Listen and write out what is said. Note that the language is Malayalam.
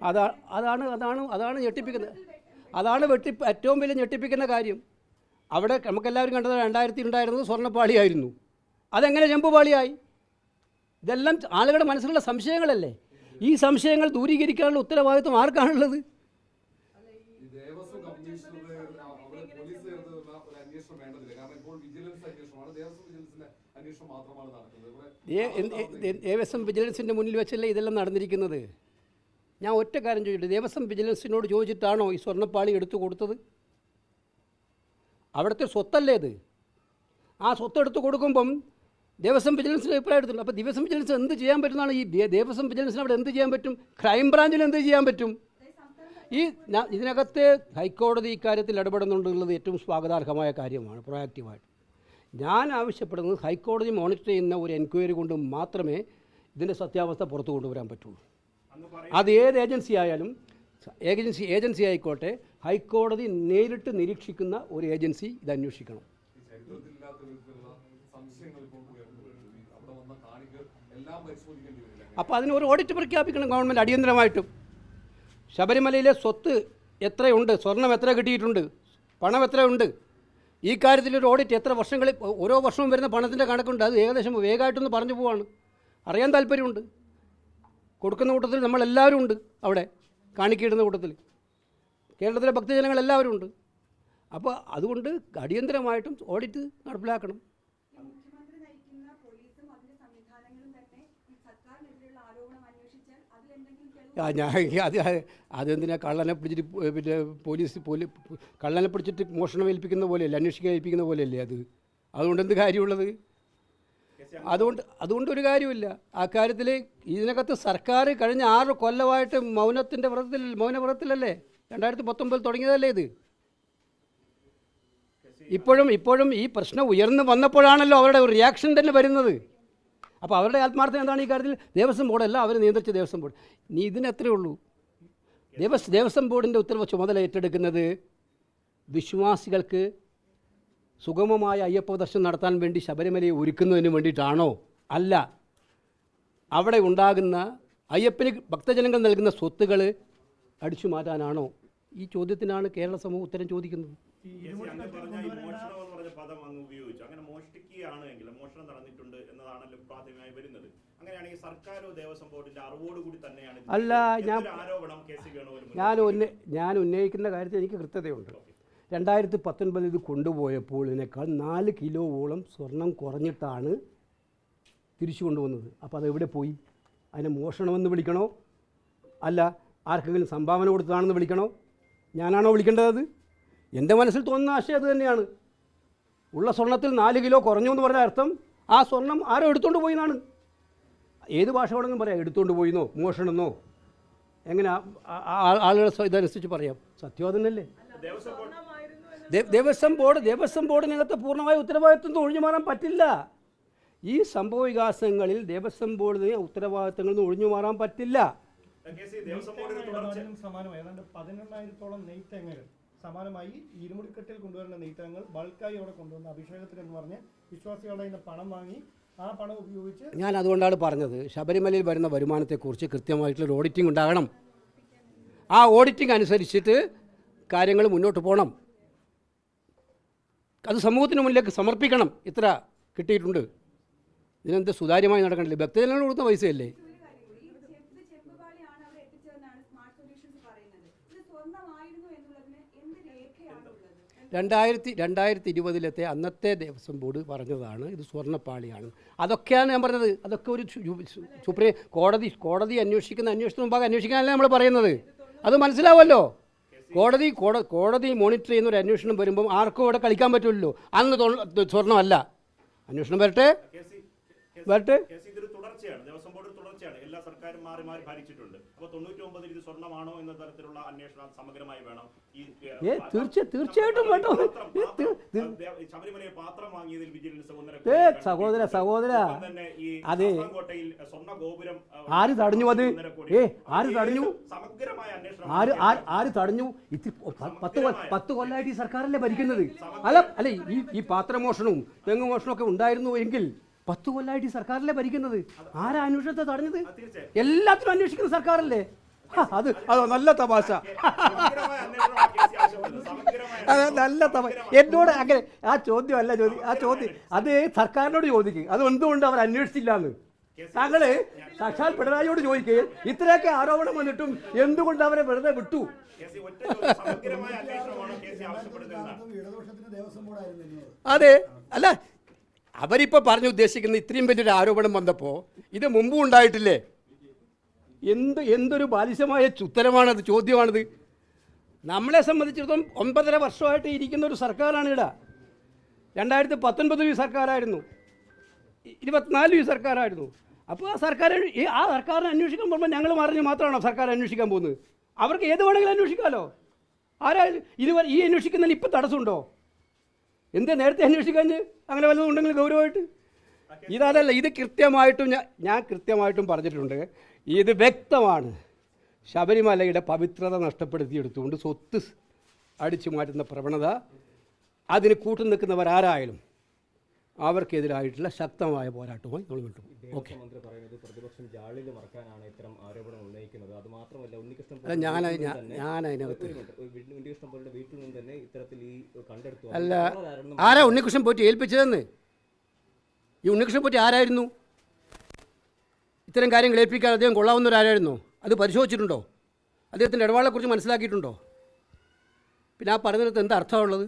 അതാ അതാണ് അതാണ് അതാണ് ഞെട്ടിപ്പിക്കുന്നത്. അതാണ് വെട്ടി ഏറ്റവും വലിയ ഞെട്ടിപ്പിക്കുന്ന കാര്യം. അവിടെ നമുക്കെല്ലാവരും കണ്ടത് രണ്ടായിരത്തി ഉണ്ടായിരുന്നത് സ്വർണപ്പാളിയായിരുന്നു. അതെങ്ങനെ ചെമ്പുപാളിയായി? ഇതെല്ലാം ആളുകളുടെ മനസ്സിലുള്ള സംശയങ്ങളല്ലേ? ഈ സംശയങ്ങൾ ദൂരീകരിക്കാനുള്ള ഉത്തരവാദിത്വം ആർക്കാണുള്ളത് ഈ ദേവസ്വം കമ്മീഷണറുടെ അവിടെ പോലീസ് ചേർന്നുള്ള ഒരു അന്വേഷണം വേണ്ടതില്ല കാരണം ഇപ്പോൾ വിജിലൻസ് അന്വേഷണമാണ് ദേവസ്വം വിജിലൻസിന്റെ അന്വേഷണം മാത്രമാണ് നടക്കുന്നത് ഇവിടെ ദേ- എന്ത്- ദേ- ദേവസ്വം വിജിലൻസിന്റെ മുന്നിൽ വെച്ചല്ലേ ഇതെല്ലാം നടന്നിരിക്കുന്നത്? ഞാൻ ഒറ്റ കാര്യം ചോദിച്ചു ദേവസ്വം വിജിലൻസിനോട് ചോദിച്ചിട്ടാണോ ഈ സ്വർണപ്പാളി എടുത്തു കൊടുത്തത്? അവിടുത്തെ സ്വത്തല്ലേ ഇത് ആ സ്വത്ത് എടുത്തു കൊടുക്കുമ്പം ദേവസ്വം വിജിലൻസിന് അഭിപ്രായം എടുത്തിട്ടുണ്ട്. അപ്പോൾ ദേവസ്വം വിജിലൻസ് എന്ത് ചെയ്യാൻ പറ്റുന്നതാണ് ഈ ദേവസ്വം വിജിലൻസിന് അവിടെ എന്ത് ചെയ്യാൻ പറ്റും? ക്രൈം ബ്രാഞ്ചിന് എന്ത് ചെയ്യാൻ പറ്റും? ഈ ഇതിനകത്ത് ഹൈക്കോടതി ഇക്കാര്യത്തിൽ ഇടപെടുന്നുണ്ടെന്നുള്ളത് ഏറ്റവും സ്വാഗതാർഹമായ കാര്യമാണ് പ്രൊയാക്റ്റീവായിട്ട് ഞാൻ ആവശ്യപ്പെടുന്നത് ഹൈക്കോടതി മോണിറ്റർ ചെയ്യുന്ന ഒരു എൻക്വയറി കൊണ്ട് മാത്രമേ ഇതിന്റെ സത്യാവസ്ഥ പുറത്തു കൊണ്ടുവരാൻ പറ്റുള്ളൂ. അത് ഏത് ഏജൻസി ആയാലും ഏജൻസി ഏജൻസി ആയിക്കോട്ടെ ഹൈക്കോടതി നേരിട്ട് നിരീക്ഷിക്കുന്ന ഒരു ഏജൻസി ഇത് അന്വേഷിക്കണം. അപ്പോൾ അതിന് ഒരു ഓഡിറ്റ് പ്രഖ്യാപിക്കണം ഗവൺമെന്റ് അടിയന്തരമായിട്ടും. ശബരിമലയിലെ സ്വത്ത് എത്രയുണ്ട്? സ്വർണം എത്ര കിട്ടിയിട്ടുണ്ട്? പണം എത്രയുണ്ട്? ഈ കാര്യത്തിൽ ഒരു ഓഡിറ്റ് എത്ര വർഷങ്ങളിൽ ഓരോ വർഷവും വരുന്ന പണത്തിന്റെ കണക്കുണ്ട്. അത് ഏകദേശം വേഗമായിട്ടൊന്ന് പറഞ്ഞു പോവാണ്. അറിയാൻ താല്പര്യമുണ്ട്. കൊടുക്കുന്ന കൂട്ടത്തിൽ നമ്മളെല്ലാവരും ഉണ്ട് അവിടെ കാണിക്കിടുന്ന കൂട്ടത്തിൽ. കേരളത്തിലെ ഭക്തജനങ്ങളെല്ലാവരും ഉണ്ട്. അപ്പോൾ അതുകൊണ്ട് അടിയന്തരമായിട്ടും ഓഡിറ്റ് നടപ്പിലാക്കണം ഈ മുഖ്യമന്ത്രി നയിക്കുന്ന പോലീസും അതിന്റെ സംവിധാനങ്ങളും തന്നെ ഈ സർക്കാരിനെതിരെയുള്ള ആരോപണം അന്വേഷിച്ചാൽ അതിലെന്തെങ്കിലും തെളിവ് ആ ഞാൻ അത് അതെന്തിനാ കള്ളനെ പിടിച്ചിട്ട് പിന്നെ പോലീസ് പോലീ കള്ളനെ പിടിച്ചിട്ട് മോഷണം ഏൽപ്പിക്കുന്ന പോലെയല്ലേ അന്വേഷിക്കാൻ ഏൽപ്പിക്കുന്ന പോലെയല്ലേ അത്? അതുകൊണ്ട് എന്ത് കാര്യമുള്ളത്? അതുകൊണ്ട് അതുകൊണ്ട് ഒരു കാര്യമില്ല. ആ കാര്യത്തിൽ ഇതിനകത്ത് സർക്കാർ കഴിഞ്ഞ ആറ് കൊല്ലമായിട്ട് മൗനത്തിന്റെ വ്രതത്തിൽ മൗനവ്രതത്തിലല്ലേ? രണ്ടായിരത്തി പത്തൊമ്പതിൽ തുടങ്ങിയതല്ലേ ഇത്? ഇപ്പോഴും ഇപ്പോഴും ഈ പ്രശ്നം ഉയർന്നു വന്നപ്പോഴാണല്ലോ അവരുടെ റിയാക്ഷൻ തന്നെ വരുന്നത്. അപ്പോൾ അവരുടെ ആത്മാർത്ഥം എന്താണ് ഈ കാര്യത്തിൽ? ദേവസ്വം ബോർഡല്ല അവർ നിയന്ത്രിച്ച ദേവസ്വം ബോർഡ്. നീ ഇതിനത്രേ ഉള്ളൂ? ദേവസ് ദേവസ്വം ബോർഡിന്റെ ഉത്തരവ് ചുമതല ഏറ്റെടുക്കുന്നത് വിശ്വാസികൾക്ക് സുഗമമായ അയ്യപ്പ ദർശനം നടത്താൻ വേണ്ടി ശബരിമലയെ ഒരുക്കുന്നതിന് വേണ്ടിയിട്ടാണോ? അല്ല. അവിടെ ഉണ്ടാകുന്ന അയ്യപ്പന് ഭക്തജനങ്ങൾ നൽകുന്ന സ്വത്തുകൾ അടിച്ചു മാറ്റാനാണോ ഈ ചോദ്യത്തിനാണ് കേരള സമൂഹം ഉത്തരം ചോദിക്കുന്നത്. പറഞ്ഞ പദം അങ്ങ് ഉപയോഗിച്ചു. അങ്ങനെ മോഷ്ടിക്കുകയാണ് എങ്കിൽ മോഷണം നടന്നിട്ടുണ്ട് എന്നതാണല്ലോ പ്രാഥമികമായി വരുന്നത്. അങ്ങനെയാണെങ്കിൽ സർക്കാരോ ദേവസ്വം ബോർഡിന്റെ അറിവോടുകൂടി തന്നെയാണ് അല്ല, ഞാൻ- ആരോപണം ഞാൻ ഉന്ന ഞാൻ ഉന്നയിക്കുന്ന കാര്യത്തിൽ എനിക്ക് കൃത്യതയുണ്ട്. രണ്ടായിരത്തി പത്തൊൻപതിൽ ഇത് കൊണ്ടുപോയപ്പോൾ ഇതിനേക്കാൾ നാല് കിലോവോളം സ്വർണം കുറഞ്ഞിട്ടാണ് തിരിച്ചു കൊണ്ടുവന്നത്. അപ്പോൾ അത് എവിടെ പോയി? അതിനെ മോഷണമെന്ന് വിളിക്കണോ? അല്ല ആർക്കെങ്കിലും സംഭാവന കൊടുത്തതാണെന്ന് വിളിക്കണോ? ഞാനാണോ വിളിക്കേണ്ടത് അത്? എന്റെ മനസ്സിൽ തോന്നുന്ന ആശയം അത് തന്നെയാണ്. ഉള്ള സ്വർണത്തിൽ നാല് കിലോ കുറഞ്ഞു എന്ന് പറഞ്ഞ അർത്ഥം ആ സ്വർണം ആരോ എടുത്തുകൊണ്ട് പോയി എന്നാണ് ഏത് ഭാഷ വേണമെങ്കിലും പറയാം. എടുത്തുകൊണ്ട് പോയിന്നോ മോഷണമെന്നോ എങ്ങനെ ആളുകളെ ഇതനുസരിച്ച് പറയാം. സത്യം അതന്നല്ലേ ദേവസ്വം ബോർഡ് ദേവസ്വം ബോർഡ് ദേവസ്വം ബോർഡിനകത്ത് പൂർണമായ ഉത്തരവാദിത്വം ഒഴിഞ്ഞു മാറാൻ പറ്റില്ല. ഈ സംഭവ വികാസങ്ങളിൽ ദേവസ്വം ബോർഡിന് ഉത്തരവാദിത്തങ്ങളിൽ നിന്ന് ഒഴിഞ്ഞു മാറാൻ പറ്റില്ല. ഏതാണ്ട് പതിനെണ്ണായിരത്തോളം സമാനമായി ഇരുമുടിക്കെട്ടിൽ കൊണ്ടുവരുന്ന നെയ്ത്തങ്ങൾ ബൾക്കായി അവിടെ കൊണ്ടുവന്ന അഭിഷേകത്തിന് എന്ന് പറഞ്ഞ് വിശ്വാസികളുടെ പണം വാങ്ങി ആ പണം ഉപയോഗിച്ച് ഞാൻ അതുകൊണ്ടാണ് പറഞ്ഞത്. ശബരിമലയിൽ വരുന്ന വരുമാനത്തെക്കുറിച്ച് കൃത്യമായിട്ടുള്ള ഓഡിറ്റിംഗ് ഉണ്ടാകണം. ആ ഓഡിറ്റിംഗ് അനുസരിച്ചിട്ട് കാര്യങ്ങൾ മുന്നോട്ട് പോകണം. അത് സമൂഹത്തിന് മുന്നിലേക്ക് സമർപ്പിക്കണം. ഇത്ര കിട്ടിയിട്ടുണ്ട്. ഇതിനെന്ത് സുതാര്യമായി നടക്കണില്ല ഭക്തജനങ്ങൾ കൊടുത്ത പൈസയല്ലേ ഒരു കാര്യം കൂടി ഈ ചെമ്പ് ചെമ്പുപാളിയാണ് അവിടെ എത്തിച്ചതെന്നാണ് സ്മാർട്ട് സൊല്യൂഷൻസ് പറയുന്നത് ഇത് സ്വർണമായിരുന്നു എന്നുള്ളതിന് എന്ത് രേഖയാണുള്ളത് രണ്ടായിരത്തി രണ്ടായിരത്തി ഇരുപതിലത്തെ അന്നത്തെ ദേവസ്വം ബോർഡ് പറഞ്ഞതാണ് ഇത് സ്വർണപ്പാളിയാണ്. അതൊക്കെയാണ് ഞാൻ പറഞ്ഞത്. അതൊക്കെ ഒരു സുപ്രീം കോടതി കോടതി അന്വേഷിക്കുന്ന അന്വേഷണ മുമ്പാകെ അന്വേഷിക്കാനല്ല നമ്മൾ പറയുന്നത്? അത് മനസ്സിലാവുമല്ലോ. കോടതി കോട കോടതി മോണിറ്റർ ചെയ്യുന്ന ഒരു അന്വേഷണം വരുമ്പം ആർക്കും ഇവിടെ കളിക്കാൻ പറ്റുമല്ലോ അന്ന് സ്വർണമല്ല. അന്വേഷണം വരട്ടെ. വരട്ടെ. തുടർച്ചയാണ് എല്ലാ സർക്കാരും മാറി മാറി ഭരിച്ചിട്ടുണ്ട് അപ്പൊ തൊണ്ണൂറ്റി ഒമ്പതിൽ ഇത് സ്വർണമാണോ എന്ന തരത്തിലുള്ള അന്വേഷണം സമഗ്രമായി വേണം ഈ തീർച്ചയായിട്ടും ശബരിമലയെ പാത്രം വാങ്ങിയതിൽ വിജിലൻസ് ഒന്നര സഹോദര, സഹോദര. അതെ. ശാസ്താംകോട്ടയിൽ സ്വർണ ഗോപുരം ആര് തടഞ്ഞു അത്? ഏ, ആര് തടഞ്ഞു? സമഗ്രമായ അന്വേഷണം ആര് ആര് തടഞ്ഞു പത്ത് പത്ത് കൊല്ലമായിട്ട് ഈ സർക്കാരല്ലേ ഭരിക്കുന്നത് അല്ല അല്ലെ ഈ ഈ പാത്രമോഷണവും തെങ്ങ് മോഷണവും ഒക്കെ ഉണ്ടായിരുന്നു എങ്കിൽ പത്ത് കൊല്ലമായിട്ട് ഈ സർക്കാരല്ലേ ഭരിക്കുന്നത്? ആരാ അന്വേഷണത്തെ തടഞ്ഞത്? എല്ലാത്തിനും അന്വേഷിക്കുന്ന സർക്കാരല്ലേ? അത് അതോ നല്ല തമാശ. അത്. നല്ല തമാശ എന്നോട് അങ്ങനെ ആ ചോദ്യം അല്ല ചോദ്യം ആ ചോദ്യം അത് സർക്കാരിനോട് ചോദിക്കും. അത് എന്തുകൊണ്ട് അവർ അന്വേഷിച്ചില്ല എന്ന് താങ്കൾ സാക്ഷാൽ പിണറായിയോട് ചോദിക്കുകയും ഇത്രയൊക്കെ ആരോപണം വന്നിട്ടും എന്തുകൊണ്ട് അവരെ വെറുതെ വിട്ടു? അതെ. അല്ല അവരിപ്പോൾ പറഞ്ഞു ഉദ്ദേശിക്കുന്ന ഇത്രയും വലിയൊരു ആരോപണം വന്നപ്പോൾ ഇത് മുമ്പും ഉണ്ടായിട്ടില്ലേ? എന്ത് എന്തൊരു ബാലിശമായ ഉത്തരമാണത് ചോദ്യമാണത്? നമ്മളെ സംബന്ധിച്ചിടത്തോളം ഒമ്പതര വർഷമായിട്ട് ഇരിക്കുന്ന ഒരു സർക്കാരാണ് ഇവിടെ രണ്ടായിരത്തി പത്തൊൻപതിൽ ഈ സർക്കാരായിരുന്നു. ഇരുപത്തിനാല് ഈ സർക്കാരായിരുന്നു. അപ്പോൾ ആ സർക്കാർ ഈ ആ സർക്കാരിനെ അന്വേഷിക്കാൻ പോകുമ്പോൾ ഞങ്ങൾ മറിഞ്ഞ് മാത്രമാണോ സർക്കാർ അന്വേഷിക്കാൻ പോകുന്നത്? അവർക്ക് ഏത് വേണമെങ്കിലും അന്വേഷിക്കാമല്ലോ ആരാ ഇതുവരെ ഈ അന്വേഷിക്കുന്നതിന് ഇപ്പം തടസ്സമുണ്ടോ? എന്ത് നേരത്തെ അന്വേഷിക്കാഞ്ഞ് അങ്ങനെ വല്ലതും ഉണ്ടെങ്കിൽ ഗൗരവമായിട്ട്. ഇതല്ല ഇത് കൃത്യമായിട്ടും ഞാൻ ഞാൻ കൃത്യമായിട്ടും പറഞ്ഞിട്ടുണ്ട്. ഇത് വ്യക്തമാണ്. ശബരിമലയുടെ പവിത്രത നഷ്ടപ്പെടുത്തിയെടുത്തുകൊണ്ട് സ്വത്ത് അടിച്ചു മാറ്റുന്ന പ്രവണത അതിന് കൂട്ടു നിൽക്കുന്നവരാരായാലും അവർക്കെതിരായിട്ടുള്ള ശക്തമായ പോരാട്ടമായി നമ്മൾ വിട്ടു ഓക്കെ. പ്രതിപക്ഷം ജാളിൽ മറക്കാനാണ് ഇത്തരം ആരോപണം ഉന്നയിക്കുന്നത്. അത് മാത്രമല്ല ഉണ്ണികൃഷ്ണൻ അല്ല ഞാൻ ഞാൻ അതിനകത്ത് ഒരു മിനിറ്റ്. ഉണ്ണികൃഷ്ണൻ പോലുള്ള വീട്ടിൽ നിന്ന് തന്നെ ഇത്തരത്തിൽ ഈ കണ്ടെടുത്തു. അല്ല ആരാ ഉണ്ണികൃഷ്ണൻ പോറ്റി ഏൽപ്പിച്ചതെന്ന്? ഈ ഉണ്ണികൃഷ്ണൻ പോറ്റി ആരായിരുന്നു? ഇത്തരം കാര്യങ്ങൾ ഏൽപ്പിക്കാൻ അദ്ദേഹം കൊള്ളാവുന്നവരാരായിരുന്നോ? അത് പരിശോധിച്ചിട്ടുണ്ടോ? അദ്ദേഹത്തിന്റെ ഇടപാടിനെക്കുറിച്ച് മനസ്സിലാക്കിയിട്ടുണ്ടോ? പിന്നെ ആ പറഞ്ഞിടത്ത് എന്താ അർത്ഥമുള്ളത്?